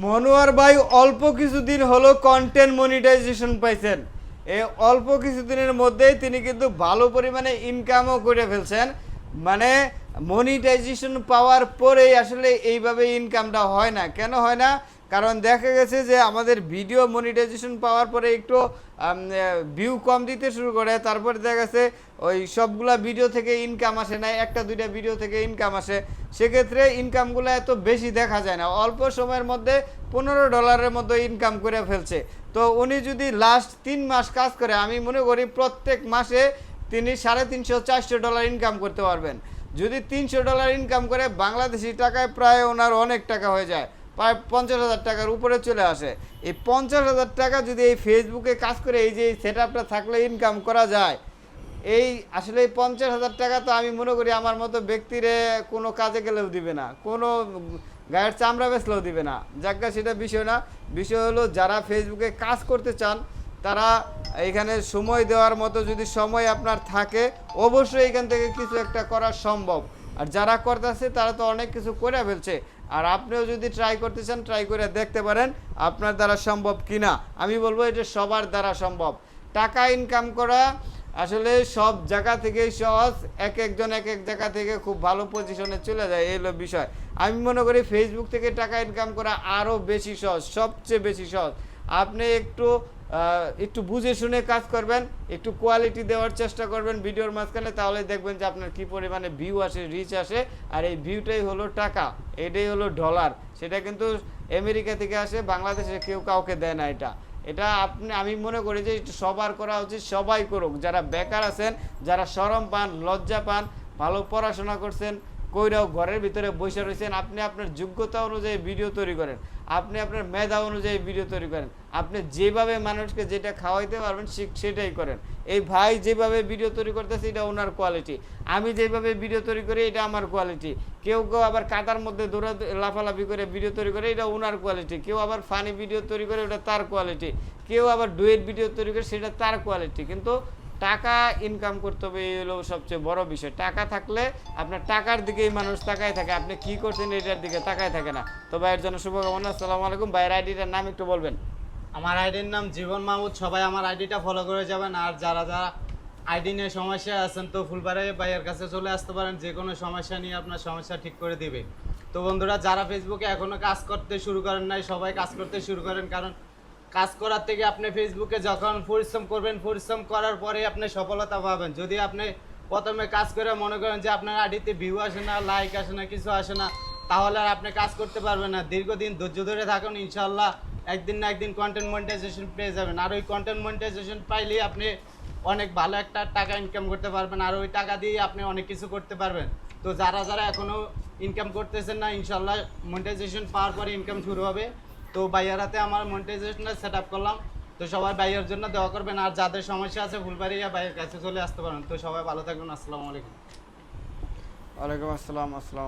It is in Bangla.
মনোয়ার ভাই অল্প কিছুদিন হলো কন্টেন্ট মনিটাইজেশন পাইছেন। এই অল্প কিছুদিনের মধ্যেই তিনি কিন্তু ভালো পরিমাণে ইনকামও করে ফেলছেন। মানে মনিটাইজেশন পাওয়ার পরেই আসলে এইভাবে ইনকামটা হয় না। কেন হয় না? কারণ দেখা গেছে যে আমাদের ভিডিও মনিটাইজেশন পাওয়ার পরে একটু ভিউ কম দিতে শুরু করে। তারপরে দেখা গেছে ওই সবগুলা ভিডিও থেকে ইনকাম আসে না একটা দুইটা ভিডিও থেকে ইনকাম আসে। সেক্ষেত্রে ইনকামগুলো এত বেশি দেখা যায় না। অল্প সময়ের মধ্যে পনেরো ডলারের মতো ইনকাম করে ফেলছে। তো উনি যদি লাস্ট তিন মাস কাজ করে, আমি মনে করি প্রত্যেক মাসে তিনি সাড়ে তিনশো, চারশো ডলার ইনকাম করতে পারবেন। যদি তিনশো ডলার ইনকাম করে, বাংলাদেশি টাকায় প্রায় ওনার অনেক টাকা হয়ে যায়। প্রায় পঞ্চাশ হাজার টাকার উপরে চলে আসে। এই পঞ্চাশ হাজার টাকা যদি এই ফেসবুকে কাজ করে, এই যে সেট আপটা থাকলে ইনকাম করা যায়, এই আসলে এই পঞ্চাশ হাজার টাকা তো আমি মনে করি আমার মতো ব্যক্তিরে কোনো কাজে গেলেও দিবে না, কোনো গায়ের চামড়া বেচলেও দিবে না। যাজ্ঞা সেটা বিষয় না। বিষয় হলো যারা ফেসবুকে কাজ করতে চান, তারা এখানে সময় দেওয়ার মতো যদি সময় আপনার থাকে, অবশ্যই এখান থেকে কিছু একটা করা সম্ভব। আর যারা করতেছে, তারা তো অনেক কিছু করে ফেলছে। আর আপনিও যদি ট্রাই করতে চান ট্রাই করে দেখতে পারেন আপনার দ্বারা সম্ভব কিনা। আমি বলব এটা সবার দ্বারা সম্ভব। টাকা ইনকাম করা আসলে সব জায়গা থেকেই সহজ। এক একজন এক এক জায়গা থেকে খুব ভালো পজিশনে চলে যায়, এই বিষয়। আমি মনে করি ফেসবুক থেকে টাকা ইনকাম করা আরও বেশি সহজ, সবচেয়ে বেশি সহজ। আপনি একটু একটু বুঝে শুনে কাজ করবেন, একটু কোয়ালিটি দেওয়ার চেষ্টা করবেন ভিডিওর মাঝখানে তাহলে দেখবেন যে আপনার কি পরিমাণে ভিউ আসে রিচ আসে, আর এই ভিউটাই হলো টাকা, এটাই হলো ডলার সেটা কিন্তু আমেরিকা থেকে আসে, বাংলাদেশে কেউ কাউকে দেয় না এটা। এটা আপনি, আমি মনে করি যে সবার করা উচিত, সবাই করুক। যারা বেকার আছেন, যারা শরম পান, লজ্জা পান, ভালো পড়াশোনা করছেন কইরাও ঘরের ভিতরে বসে রয়েছেন। আপনি আপনার যোগ্যতা অনুযায়ী ভিডিও তৈরি করেন। আপনি আপনার মেধা অনুযায়ী ভিডিও তৈরি করেন। আপনি যেভাবে মানুষকে যেটা খাওয়াইতে পারবেন সেটাই করেন। এই ভাই যেভাবে ভিডিও তৈরি করতেছে, এটা ওনার কোয়ালিটি আমি যেভাবে ভিডিও তৈরি করি, এটা আমার কোয়ালিটি কেউ কেউ আবার কাতার মধ্যে দৌড়া লাফালাফি করে ভিডিও তৈরি করে, এটা ওনার কোয়ালিটি কেউ আবার ফানি ভিডিও তৈরি করে, ওটা তার কোয়ালিটি কেউ আবার ডুয়েট ভিডিও তৈরি করে, সেটা তার কোয়ালিটি কিন্তু টাকা ইনকাম করতে হবে, এই হলো সবচেয়ে বড় বিষয়। টাকা থাকলে আপনার টাকার দিকেই মানুষ তাকায় থাকে, আপনি কি করছেন এটার দিকে তাকায় থাকে না। তো ভাইয়ের জন্য শুভকামনা, আসসালামু আলাইকুম। ভাইয়ের আইডিটার নাম একটু বলবেন। আমার আইডির নাম জীবন মাহমুদ, সবাই আমার আইডিটা ফলো করে যাবেন। আর যারা যারা আইডি নিয়ে সমস্যা আছেন, তো ফুলবাড়ি ভাইয়ের কাছে চলে আসতে পারেন। যে কোনো সমস্যা নিয়ে আপনার সমস্যা ঠিক করে দিবে। তো বন্ধুরা, যারা ফেসবুকে এখনও কাজ করতে শুরু করেন নাই, সবাই কাজ করতে শুরু করেন। কারণ কাজ করার থেকে আপনি ফেসবুকে যখন পরিশ্রম করবেন, পরিশ্রম করার পরে আপনি সফলতা পাবেন। যদি আপনি প্রথমে কাজ করে মনে করেন যে আপনার আইডিতে ভিউ আসে না লাইক আসে না, কিছু আসে না, তাহলে আর আপনি কাজ করতে পারবেন না। দীর্ঘদিন ধৈর্য ধরে থাকুন ইনশাল্লাহ একদিন না একদিন কন্টেন্ট মনিটাইজেশন পেয়ে যাবেন। আর ওই কন্টেন্ট মনিটাইজেশন পাইলেই আপনি অনেক ভালো একটা টাকা ইনকাম করতে পারবেন, আর ওই টাকা দিয়ে আপনি অনেক কিছু করতে পারবেন। তো যারা যারা এখনও ইনকাম করতেছেন না ইনশাল্লাহ মনিটাইজেশন পাওয়ার পরে ইনকাম শুরু হবে। তো বাইয়ার হাতে আমার মনিটাইজেশনটা সেট আপ করলাম। তো সবাই বাইয়ের জন্য দেওয়া করবেন, আর যাদের সমস্যা আছে ফুলবাড়িয়া বাইয়ের কাছে চলে আসতে পারেন। তো সবাই ভালো থাকবেন, আসসালামু আলাইকুম। ওয়ালাইকুম আসসালাম আসসালাম।